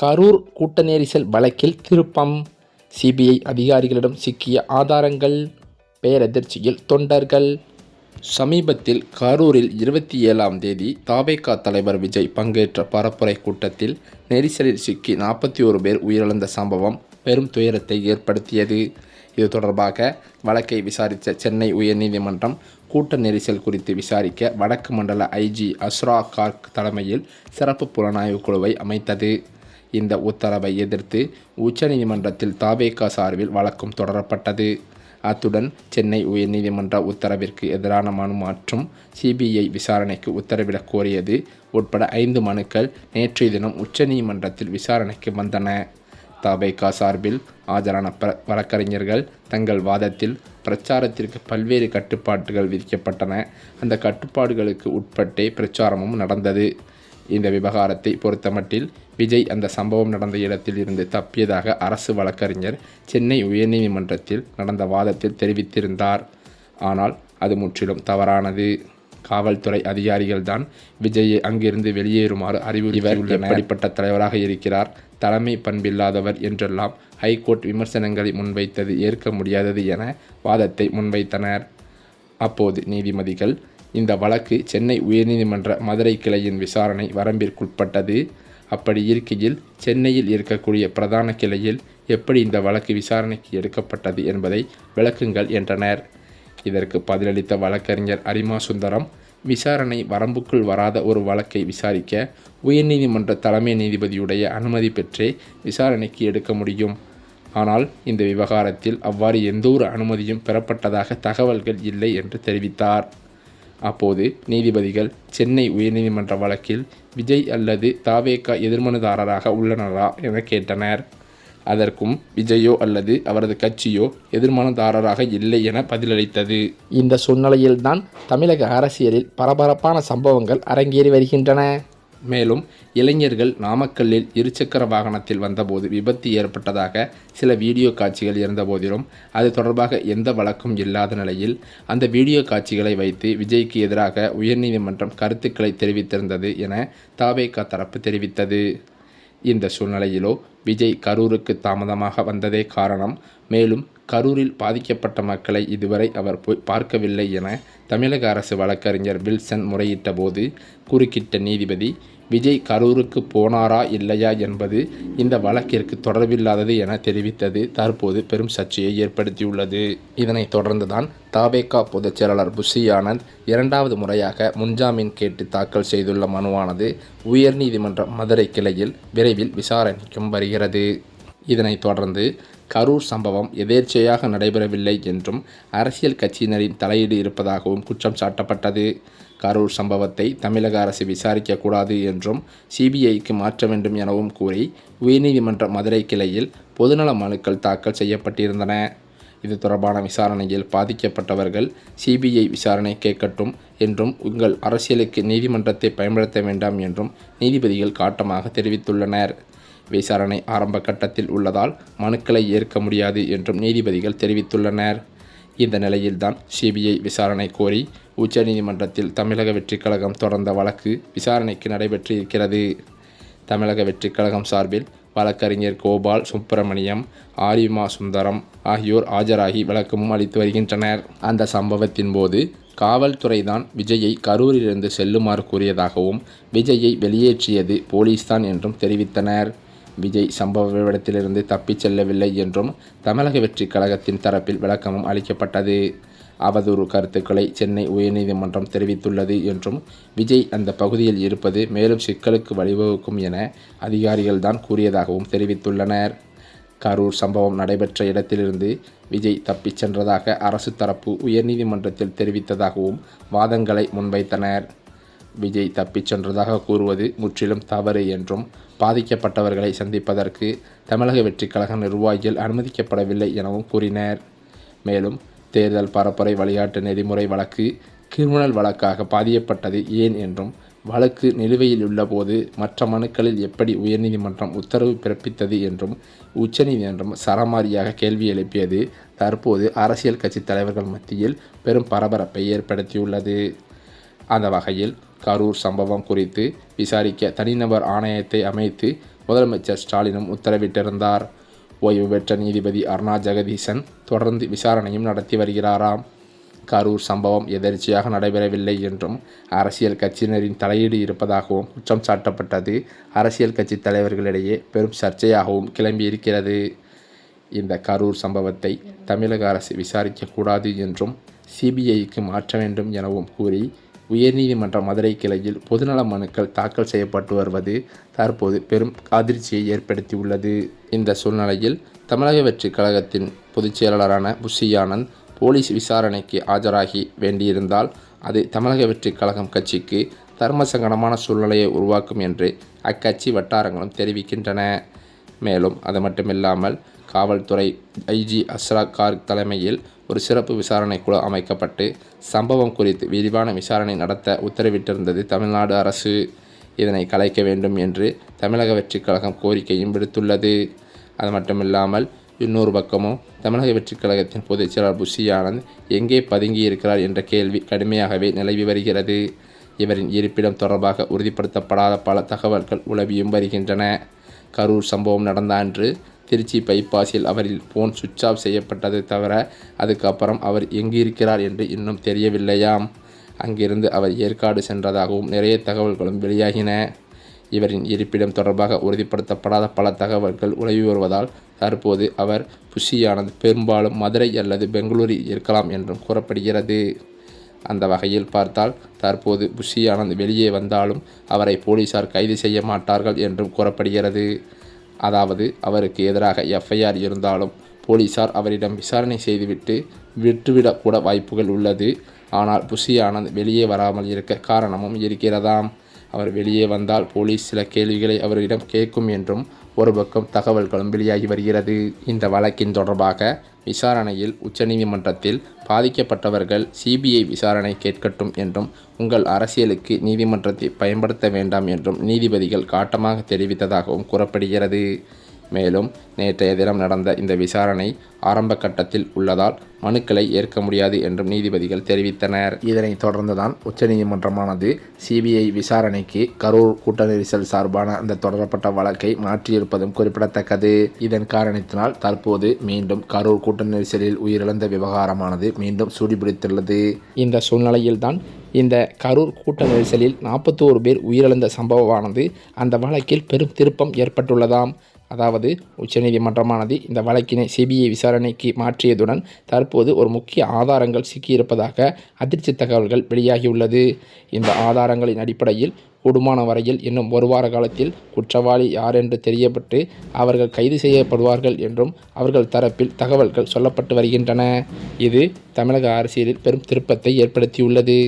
கரூர் கூட்ட நெரிசல் வழக்கில் திருப்பம். சிபிஐ அதிகாரிகளிடம் சிக்கிய ஆதாரங்கள் பேரதிர்ச்சியில் தொண்டர்கள். சமீபத்தில் கரூரில் இருபத்தி ஏழாம் தேதி தாவேகா தலைவர் விஜய் பங்கேற்ற பரப்புரை கூட்டத்தில் நெரிசலில் சிக்கி நாற்பத்தி ஒரு பேர் உயிரிழந்த சம்பவம் பெரும் துயரத்தை ஏற்படுத்தியது. இது தொடர்பாக வழக்கை விசாரித்த சென்னை உயர்நீதிமன்றம் கூட்ட நெரிசல் குறித்து விசாரிக்க வடக்கு மண்டல ஐஜி அஸ்ரா கார்க் தலைமையில் சிறப்பு புலனாய்வு குழுவை அமைத்தது. இந்த உத்தரவை எதிர்த்து உச்சநீதிமன்றத்தில் தாவேகா சார்பில் வழக்கும் தொடரப்பட்டது. அத்துடன் சென்னை உயர்நீதிமன்ற உத்தரவிற்கு எதிரான மனு மற்றும் சிபிஐ விசாரணைக்கு உத்தரவிடக் கோரியது உட்பட ஐந்து மனுக்கள் நேற்றைய தினம் உச்சநீதிமன்றத்தில் விசாரணைக்கு வந்தன. தபேகா சார்பில் ஆஜரான பிர வழக்கறிஞர்கள் தங்கள் வாதத்தில் பிரச்சாரத்திற்கு பல்வேறு கட்டுப்பாடுகள் விதிக்கப்பட்டன. அந்த கட்டுப்பாடுகளுக்கு உட்பட்டே பிரச்சாரமும் நடந்தது. இந்த விவகாரத்தை பொறுத்தமட்டில் விஜய் அந்த சம்பவம் நடந்த இடத்தில் இருந்து தப்பியதாக அரசு வழக்கறிஞர் சென்னை உயர்நீதிமன்றத்தில் நடந்த வாதத்தில் தெரிவித்திருந்தார். ஆனால் அது முற்றிலும் தவறானது. காவல்துறை அதிகாரிகள்தான் விஜயை அங்கிருந்து வெளியேறுமாறு அறிவுறுத்தியுள்ள அடிப்பட்ட தலைவராக இருக்கிறார்? தலைமை பண்பில்லாதவர் என்றெல்லாம் ஹைகோர்ட் விமர்சனங்களை முன்வைத்தது ஏற்க முடியாதது என வாதத்தை முன்வைத்தனர். அப்போது நீதிபதிகள் இந்த வழக்கு சென்னை உயர்நீதிமன்ற மதுரை கிளையின் விசாரணை வரம்பிற்குட்பட்டது. அப்படி இருக்கையில் சென்னையில் இருக்கக்கூடிய பிரதான கிளையில் எப்படி இந்த வழக்கு விசாரணைக்கு எடுக்கப்பட்டது என்பதை விளக்குங்கள் என்றனர். இதற்கு பதிலளித்த வழக்கறிஞர் அரிமா சுந்தரம் விசாரணை வரம்புக்குள் வராத ஒரு வழக்கை விசாரிக்க உயர்நீதிமன்ற தலைமை நீதிபதியுடைய அனுமதி பெற்றே விசாரணைக்கு எடுக்க முடியும். ஆனால் இந்த விவகாரத்தில் அவ்வாறு எந்தவொரு அனுமதியும் பெறப்பட்டதாக தகவல்கள் இல்லை என்று தெரிவித்தார். அப்போது நீதிபதிகள் சென்னை உயர்நீதிமன்ற வழக்கில் விஜய் அல்லது தாவேகா எதிர்மனுதாரராக உள்ளனரா என கேட்டனர். அதற்கும் விஜயோ அல்லது அவரது கட்சியோ எதிர்மனதாரராக இல்லை என பதிலளித்தது. இந்த சூழ்நிலையில்தான் தமிழக அரசியலில் பரபரப்பான சம்பவங்கள் அரங்கேறி வருகின்றன. மேலும் இளைஞர்கள் நாமக்கல்லில் இருசக்கர வாகனத்தில் வந்தபோது விபத்து ஏற்பட்டதாக சில வீடியோ காட்சிகள் இருந்தபோதிலும் அது தொடர்பாக எந்த வழக்கும் இல்லாத நிலையில் அந்த வீடியோ காட்சிகளை வைத்து விஜய்க்கு எதிராக உயர்நீதிமன்றம் கருத்துக்களை தெரிவித்திருந்தது என தாவேகா தரப்பு தெரிவித்தது. இந்த சூழ்நிலையிலோ விஜய் கரூருக்கு தாமதமாக வந்ததே காரணம். மேலும் கரூரில் பாதிக்கப்பட்ட மக்களை இதுவரை அவர் போய் பார்க்கவில்லை என தமிழக அரசு வழக்கறிஞர் வில்சன் முறையிட்ட போது குறுக்கிட்ட நீதிபதி விஜய் கரூருக்கு போனாரா இல்லையா? என்பது இந்த வழக்கிற்கு தொடர்பில்லாதது என தெரிவித்தது. தற்போது பெரும் சர்ச்சையை ஏற்படுத்தியுள்ளது. இதனைத் தொடர்ந்துதான் தாவேகா பொதுச் செயலாளர் புஷி ஆனந்த் இரண்டாவது முறையாக முன்ஜாமீன் கேட்டு தாக்கல் செய்துள்ள மனுவானது உயர்நீதிமன்ற மதுரை கிளையில் விரைவில் விசாரணைக்கும் வருகிறது. இதனைத் தொடர்ந்து கரூர் சம்பவம் எதேர்ச்சையாக நடைபெறவில்லை என்றும் அரசியல் கட்சியினரின் தலையீடு இருப்பதாகவும் குற்றம் சாட்டப்பட்டது. கரூர் சம்பவத்தை தமிழக அரசு விசாரிக்கக்கூடாது என்றும் சிபிஐக்கு மாற்ற வேண்டும் எனவும் கூறி உயர்நீதிமன்ற மதுரை கிளையில் பொதுநல மனுக்கள் தாக்கல் செய்யப்பட்டிருந்தன. இது தொடர்பான விசாரணையில் பாதிக்கப்பட்டவர்கள் சிபிஐ விசாரணை கேட்கட்டும் என்றும் உங்கள் அரசியலுக்கு நீதிமன்றத்தை பயன்படுத்த வேண்டாம் என்றும் நீதிபதிகள் காட்டமாக தெரிவித்துள்ளனர். விசாரணை ஆரம்ப கட்டத்தில் உள்ளதால் மனுக்களை ஏற்க முடியாது என்றும் நீதிபதிகள் தெரிவித்துள்ளனர். இந்த நிலையில்தான் சிபிஐ விசாரணை கோரி உச்சநீதிமன்றத்தில் தமிழக வெற்றிக் கழகம் தொடர்ந்த வழக்கு விசாரணைக்கு நடைபெற்று இருக்கிறது தமிழக வெற்றிக் கழகம் சார்பில் வழக்கறிஞர் கோபால் சுப்பிரமணியம் ஆரிமா சுந்தரம் ஆகியோர் ஆஜராகி விளக்கமும் அளித்து வருகின்றனர். அந்த சம்பவத்தின் போது காவல்துறைதான் விஜயை கரூரிலிருந்து செல்லுமாறு கூறியதாகவும் விஜயை வெளியேற்றியது போலீஸ்தான் என்றும் தெரிவித்தனர். விஜய் சம்பவ இடத்திலிருந்து தப்பிச் செல்லவில்லை என்றும் தமிழக வெற்றிக் கழகத்தின் தரப்பில் விளக்கமும் அளிக்கப்பட்டது. அவதூறு கருத்துக்களை சென்னை உயர்நீதிமன்றம் தெரிவித்துள்ளது என்றும் விஜய் அந்த பகுதியில் இருப்பது மேலும் சிக்கலுக்கு வழிவகுக்கும் என அதிகாரிகள்தான் கூறியதாகவும் தெரிவித்துள்ளனர். கரூர் சம்பவம் நடைபெற்ற இடத்திலிருந்து விஜய் தப்பிச் சென்றதாக அரசு தரப்பு உயர்நீதிமன்றத்தில் தெரிவித்ததாகவும் வாதங்களை முன்வைத்தனர். விஜய் தப்பிச் சென்றதாக கூறுவது முற்றிலும் தவறு என்றும் பாதிக்கப்பட்டவர்களை சந்திப்பதற்கு தமிழக வெற்றிக் கழக நிர்வாகிகள் அனுமதிக்கப்படவில்லை எனவும் கூறினர். மேலும் தேர்தல் பரப்புரை வழிகாட்டு நெறிமுறை வழக்கு கிரிமினல் வழக்காக பாதியப்பட்டது ஏன் என்றும் வழக்கு நிலுவையில் உள்ளபோது மற்ற மனுக்களில் எப்படி உயர்நீதிமன்றம் உத்தரவு பிறப்பித்தது என்றும் உச்சநீதிமன்றம் சரமாரியாக கேள்வி எழுப்பியது தற்போது அரசியல் கட்சி தலைவர்கள் மத்தியில் பெரும் பரபரப்பை ஏற்படுத்தியுள்ளது. அந்த வகையில் கரூர் சம்பவம் குறித்து விசாரிக்க தனிநபர் ஆணையத்தை அமைத்து முதலமைச்சர் ஸ்டாலினும் உத்தரவிட்டிருந்தார். ஓய்வு பெற்ற நீதிபதி அருணா ஜெகதீசன் தொடர்ந்து விசாரணையும் நடத்தி வருகிறாராம். கரூர் சம்பவம் எதர்ச்சியாக நடைபெறவில்லை என்றும் அரசியல் கட்சியினரின் தலையீடு இருப்பதாகவும் குற்றம் சாட்டப்பட்டது. அரசியல் கட்சி தலைவர்களிடையே பெரும் சர்ச்சையாகவும் கிளம்பியிருக்கிறது. இந்த கரூர் சம்பவத்தை தமிழக அரசு விசாரிக்கக்கூடாது என்றும் சிபிஐக்கு மாற்ற வேண்டும் எனவும் கூறி உயர்நீதிமன்ற மதுரை கிளையில் பொதுநல மனுக்கள் தாக்கல் செய்யப்பட்டு வருவது தற்போது பெரும் அதிர்ச்சியை ஏற்படுத்தியுள்ளது. இந்த சூழ்நிலையில் தமிழக வெற்றி கழகத்தின் பொதுச் செயலாளரான புஷி ஆனந்த் போலீஸ் விசாரணைக்கு ஆஜராகி வேண்டியிருந்தால் அது தமிழக வெற்றி கழகம் கட்சிக்கு தர்மசங்கடமான சூழ்நிலையை உருவாக்கும் என்று அக்கட்சி வட்டாரங்களும் தெரிவிக்கின்றன. மேலும் அது மட்டுமில்லாமல் காவல்துறை ஐஜி அஸ்ரா கார்க் தலைமையில் ஒரு சிறப்பு விசாரணை குழு அமைக்கப்பட்டு சம்பவம் குறித்து விரிவான விசாரணை நடத்த உத்தரவிட்டிருந்தது தமிழ்நாடு அரசு. இதனை கலைக்க வேண்டும் என்று தமிழக வெற்றிக் கழகம் கோரிக்கையும் விடுத்துள்ளது. அது மட்டுமில்லாமல் இன்னொரு பக்கமும் தமிழக வெற்றிக் கழகத்தின் பொதுச் செயலாளர் புஷி ஆனந்த் எங்கே பதுங்கி இருக்கிறார் என்ற கேள்வி கடுமையாகவே நிலவி வருகிறது. இவரின் இருப்பிடம் தொடர்பாக உறுதிப்படுத்தப்படாத பல தகவல்கள் உலவியும் வருகின்றன. கரூர் சம்பவம் நடந்த அன்று திருச்சி பைபாஸில் அவரில் ஃபோன் சுவிட்ச் ஆஃப் செய்யப்பட்டது தவிர அதுக்கப்புறம் அவர் எங்கு இருக்கிறார் என்று இன்னும் தெரியவில்லையாம். அங்கிருந்து அவர் ஏற்காடு சென்றதாகவும் நிறைய தகவல்களும் வெளியாகின. இவரின் இருப்பிடம் தொடர்பாக உறுதிப்படுத்தப்படாத பல தகவல்கள் உலவி வருவதால் தற்போது அவர் புஷியானது பெரும்பாலும் மதுரை அல்லது பெங்களூரில் இருக்கலாம் என்றும் கூறப்படுகிறது. அந்த வகையில் பார்த்தால் தற்போது புஷி ஆனந்த் வெளியே வந்தாலும் அவரை போலீசார் கைது செய்ய மாட்டார்கள் என்றும் கூறப்படுகிறது. அதாவது அவருக்கு எதிராக எஃப்ஐஆர் இருந்தாலும் போலீசார் அவரிடம் விசாரணை செய்துவிட்டு விட்டுவிடக்கூட வாய்ப்புகள் உள்ளது. ஆனால் புஷி ஆனந்த் வெளியே வராமல் இருக்க காரணமும் இருக்கிறதாம். அவர் வெளியே வந்தால் போலீஸ் சில கேள்விகளை அவரிடம் கேட்கும் என்றும் ஒரு பக்கம் தகவல்களும் வெளியாகி வருகிறது. இந்த வழக்கின் தொடர்பாக விசாரணையில் உச்சநீதிமன்றத்தில் பாதிக்கப்பட்டவர்கள் சிபிஐ விசாரணை கேட்கட்டும் என்றும் உங்கள் அரசியலுக்கு நீதிமன்றத்தை பயன்படுத்த வேண்டாம் என்றும் நீதிபதிகள் காட்டமாக தெரிவித்ததாகவும் கூறப்படுகிறது. மேலும் நேற்றைய தினம் நடந்த இந்த விசாரணை ஆரம்ப கட்டத்தில் உள்ளதால் மனுக்களை ஏற்க முடியாது என்றும் நீதிபதிகள் தெரிவித்தனர். இதனைத் தொடர்ந்துதான் உச்சநீதிமன்றமானது சிபிஐ விசாரணைக்கு கரூர் கூட்ட நெரிசல் சார்பான அந்த தொடரப்பட்ட வழக்கை மாற்றியிருப்பதும் குறிப்பிடத்தக்கது. இதன் காரணத்தினால் தற்போது மீண்டும் கரூர் கூட்ட நெரிசலில் உயிரிழந்த விவகாரமானது மீண்டும் சூடிபிடித்துள்ளது. இந்த சூழ்நிலையில்தான் இந்த கரூர் கூட்ட நெரிசலில் நாற்பத்தோரு பேர் உயிரிழந்த சம்பவமானது அந்த வழக்கில் பெரும் திருப்பம் ஏற்பட்டுள்ளதாம். அதாவது உச்சநீதிமன்றமானது இந்த வழக்கினை சிபிஐ விசாரணைக்கு மாற்றியதுடன் தற்போது ஒரு முக்கிய ஆதாரங்கள் சிக்கியிருப்பதாக அதிர்ச்சி தகவல்கள் வெளியாகியுள்ளது. இந்த ஆதாரங்களின் அடிப்படையில் கூடுமான வரையில் இன்னும் ஒரு வார காலத்தில் குற்றவாளி யார் என்று தெரியப்பட்டு அவர்கள் கைது செய்யப்படுவார்கள் என்றும் அவர்கள் தரப்பில் தகவல்கள் சொல்லப்பட்டு வருகின்றன. இது தமிழக அரசியலில் பெரும் திருப்பத்தை ஏற்படுத்தியுள்ளது.